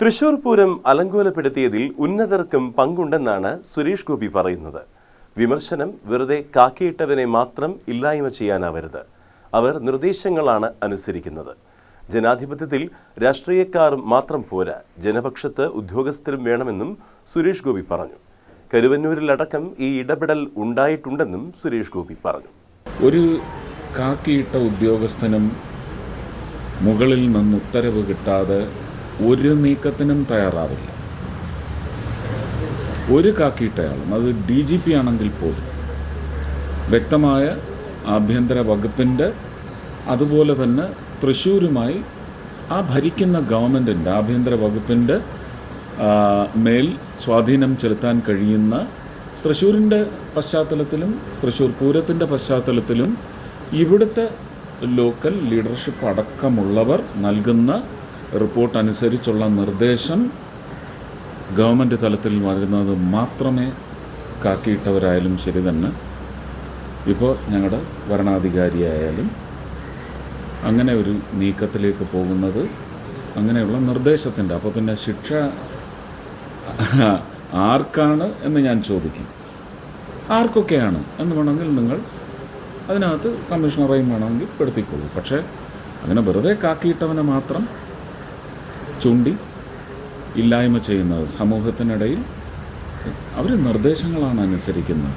തൃശൂർ പൂരം അലങ്കോലപ്പെടുത്തിയതിൽ ഉന്നതർക്കും പങ്കുണ്ടെന്നാണ് സുരേഷ് ഗോപി പറയുന്നത്. വിമർശനം വെറുതെ കാക്കിയിട്ടവനെ മാത്രം ഇല്ലായ്മ ചെയ്യാനാവരുത്. അവർ നിർദ്ദേശങ്ങളാണ് അനുസരിക്കുന്നത്. ജനാധിപത്യത്തിൽ രാഷ്ട്രീയക്കാർ മാത്രം പോരാ ജനപക്ഷത്ത് ഉദ്യോഗസ്ഥരും വേണമെന്നും സുരേഷ് ഗോപി പറഞ്ഞു. കരുവന്നൂരിലടക്കം ഈ ഇടപെടൽ ഉണ്ടായിട്ടുണ്ടെന്നും സുരേഷ് ഗോപി പറഞ്ഞു. ഒരു കാക്കിയിട്ട ഉദ്യോഗസ്ഥനും മുകളിൽ നിന്ന് ഉത്തരവ് കിട്ടാതെ ഒരു നീക്കത്തിനും തയ്യാറാവില്ല. ഒരു കാക്കിയിട്ടയാളും അത് ഡി ജി പി ആണെങ്കിൽ പോലും വ്യക്തമായ ആഭ്യന്തര വകുപ്പിന്റെ അതുപോലെ തന്നെ തൃശ്ശൂരുമായി ആ ഭരിക്കുന്ന ഗവൺമെന്റിന്റെ ആഭ്യന്തര വകുപ്പിന്റെ മേൽ സ്വാധീനം ചെലുത്താൻ കഴിയുന്ന തൃശ്ശൂരിന്റെ പശ്ചാത്തലത്തിലും തൃശ്ശൂർ പൂരത്തിന്റെ പശ്ചാത്തലത്തിലും ഇവിടുത്തെ ലോക്കൽ ലീഡർഷിപ്പ് അടക്കമുള്ളവർ നൽകുന്ന റിപ്പോർട്ട് അനുസരിച്ചുള്ള നിർദ്ദേശം ഗവൺമെന്റ് തലത്തിൽ വരുന്നത് മാത്രമേ കാക്കിയിട്ടവരായാലും ശരി തന്നെ. ഇപ്പോൾ ഞങ്ങളുടെ ഭരണാധികാരിയായാലും അങ്ങനെ ഒരു നീക്കത്തിലേക്ക് പോകുന്നത് അങ്ങനെയുള്ള നിർദ്ദേശത്തിന്റെ അപ്പോൾ പിന്നെ ശിക്ഷ ആർക്കാണ് എന്ന് ഞാൻ ചോദിക്കും. ആർക്കൊക്കെയാണ് എന്ന് വേണമെങ്കിൽ നിങ്ങൾ അതിനകത്ത് കമ്മീഷണറേയും വേണമെങ്കിൽ പെടുത്തിക്കോളൂ. പക്ഷേ അങ്ങനെ വെറുതെ കാക്കിയിട്ടവനെ മാത്രം ചൂണ്ടി ഇല്ലായ്മ ചെയ്യുന്നത് സമൂഹത്തിനിടയിൽ അവർ നിർദ്ദേശങ്ങളാണ് അനുസരിക്കുന്നത്.